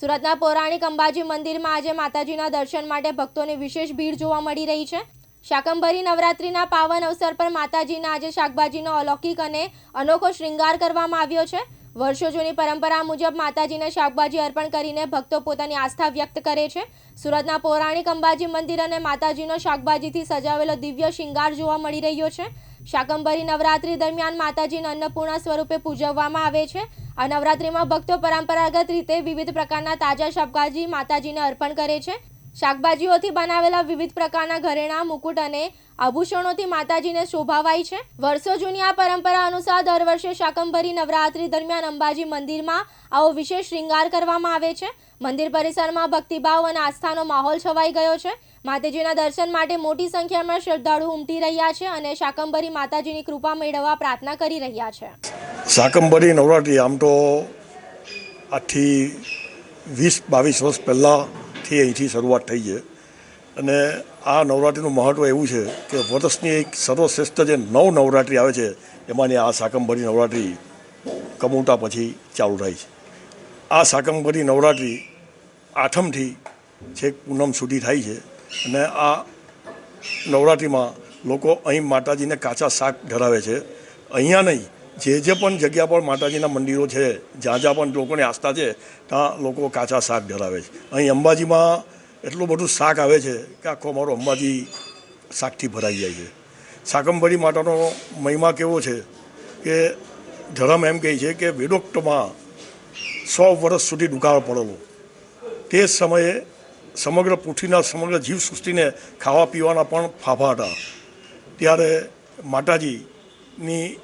સુરતના પૌરાણિક અંબાજી મંદિરમાં આજે માતાજીના દર્શન માટે ભક્તોની વિશેષ ભીડ જોવા મળી રહી છે. શાકંભરી નવરાત્રિના પાવન અવસર પર માતાજીના આજે શાકભાજીનો અલૌકિક અને અનોખો શ્રૃંગાર કરવામાં આવ્યો છે. વર્ષો જૂની પરંપરા મુજબ માતાજીને શાકભાજી અર્પણ કરીને ભક્તો પોતાની આસ્થા વ્યક્ત કરે છે. સુરતના પૌરાણિક અંબાજી મંદિર અને માતાજીનો શાકભાજીથી સજાવેલો દિવ્ય શૃંગાર જોવા મળી રહ્યો છે. શાકંભરી નવરાત્રી દરમિયાન માતાજીને અન્નપૂર્ણા સ્વરૂપે પૂજવવામાં આવે છે. આ નવરાત્રિમાં ભક્તો પરંપરાગત રીતે વિવિધ પ્રકારના તાજા શાકભાજી માતાજીને અર્પણ કરે છે. શાકભાજીઓથી બનાવેલા વિવિધ પ્રકારના ઘરેણાં, મુકુટ અને આભૂષણોથી માતાજીને શોભાવાય છે. વર્ષો જૂની આ પરંપરા અનુસાર દર વર્ષે શાકંભરી નવરાત્રી દરમિયાન અંબાજી મંદિરમાં આવો વિશેષ શ્રૃંગાર કરવામાં આવે છે. મંદિર પરિસરમાં ભક્તિભાવ અને આસ્થાનો માહોલ છવાઈ ગયો છે. માતાજીના દર્શન માટે મોટી સંખ્યામાં શ્રદ્ધાળુ ઉમટી રહ્યા છે અને શાકંભરી માતાજીની કૃપા મેળવવા પ્રાર્થના કરી રહ્યા છે. શાકંભરી નવરાત્રિ આમ તો આજથી વીસ, બાવીસ વર્ષ પહેલાંથી અહીંથી શરૂઆત થઈ છે. અને આ નવરાત્રિનું મહત્ત્વ એવું છે કે વર્ષની એક સર્વશ્રેષ્ઠ જે નવ નવરાત્રિ આવે છે, એમાંની આ શાકંભરી નવરાત્રિ કમુટા પછી ચાલુ થાય છે. આ શાકંભરી નવરાત્રિ આઠમથી છેક પૂનમ સુધી થાય છે અને આ નવરાત્રિમાં લોકો અહીં માતાજીને કાચા શાક ધરાવે છે. અહીંયા નહીં જે જે પણ જગ્યા પર માતાજીના મંદિરો છે, જ્યાં જ્યાં પણ લોકોની આસ્થા છે, ત્યાં લોકો કાચા શાક ધરાવે છે. અહીં અંબાજીમાં એટલું બધું શાક આવે છે કે આખો અમારો અંબાજી શાકથી ભરાઈ જાય છે. શાકંભરી માતાનો મહિમા કેવો છે કે ધરમ એમ કહે છે કે વેદોક્તમાં સો વર્ષ સુધી દુકાળ પડેલો. તે સમયે સમગ્ર પૃથ્વીના સમગ્ર જીવ સૃષ્ટિને ખાવા પીવાના પણ ફાફા હતા. ત્યારે માતાજીની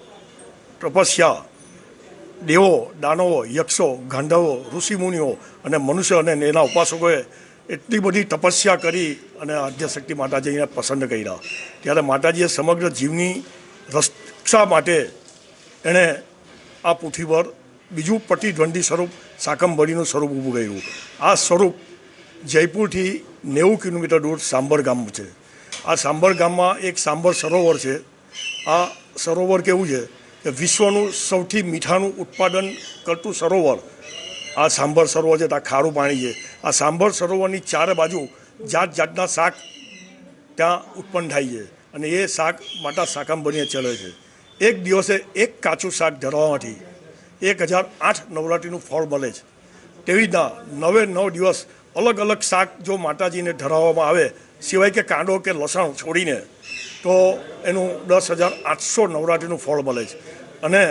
તપસ્યા, દેવો, દાનવો, યક્ષો, ગાંધવો, ઋષિમુનિઓ અને મનુષ્ય અને એના ઉપાસકોએ એટલી બધી તપસ્યા કરી અને આદ્યશક્તિ માતાજીને પસંદ કર્યા. ત્યારે માતાજીએ સમગ્ર જીવની રક્ષા માટે એણે આ પૃથ્વી પર બીજું પ્રતિદ્વંદી સ્વરૂપ સાકંબળીનું સ્વરૂપ ઊભું કર્યું. આ સ્વરૂપ જયપુરથી નેવું કિલોમીટર દૂર સાંભર ગામ છે. આ સાંભર ગામમાં એક સાંભર સરોવર છે. આ સરોવર કેવું છે? વિશ્વનું સૌથી મીઠાનું ઉત્પાદન કરતું સરોવર. આ સાંભર સરોવર છે ત્યાં ખારું પાણી છે. આ સાંભર સરોવરની ચારે બાજુ જાત જાતના શાક ત્યાં ઉત્પન્ન થાય છે અને એ શાક માતા શાકંભરીને ચલે છે. એક દિવસે એક કાચું શાક ધરવામાંથી એક હજાર આઠ નવરાત્રિનું ફળ મળે છે. તેવી રીતના નવે નવ દિવસ અલગ અલગ શાક જો માતાજીને ધરાવવામાં આવે, સિવાય કે કાંડો કે લસણ છોડીને તો એનું દસ હજાર આઠસો નવરાત્રિનું ફળ મળે છે. અને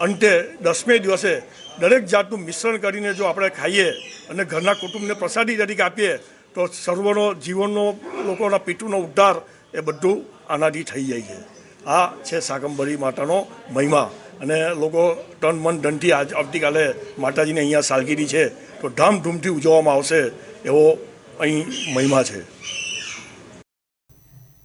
અંતે દસમે દિવસે દરેક જાતનું મિશ્રણ કરીને જો આપણે ખાઈએ અને ઘરના કુટુંબને પ્રસાદી તરીકે આપીએ, તો સર્વનો જીવનનો લોકોના પિતૃનો ઉદ્ધાર એ બધું આનાથી થઈ જાય છે. આ છે સાગંબરી માતાનો મહિમા. અને લોકો તન મન ધનથી આજ આવતીકાલે માતાજીને અહીંયા સાલગીરી છે. તો ધામધૂમથી ઉજવવામાં આવશે એવો અહીં મહિમા છે.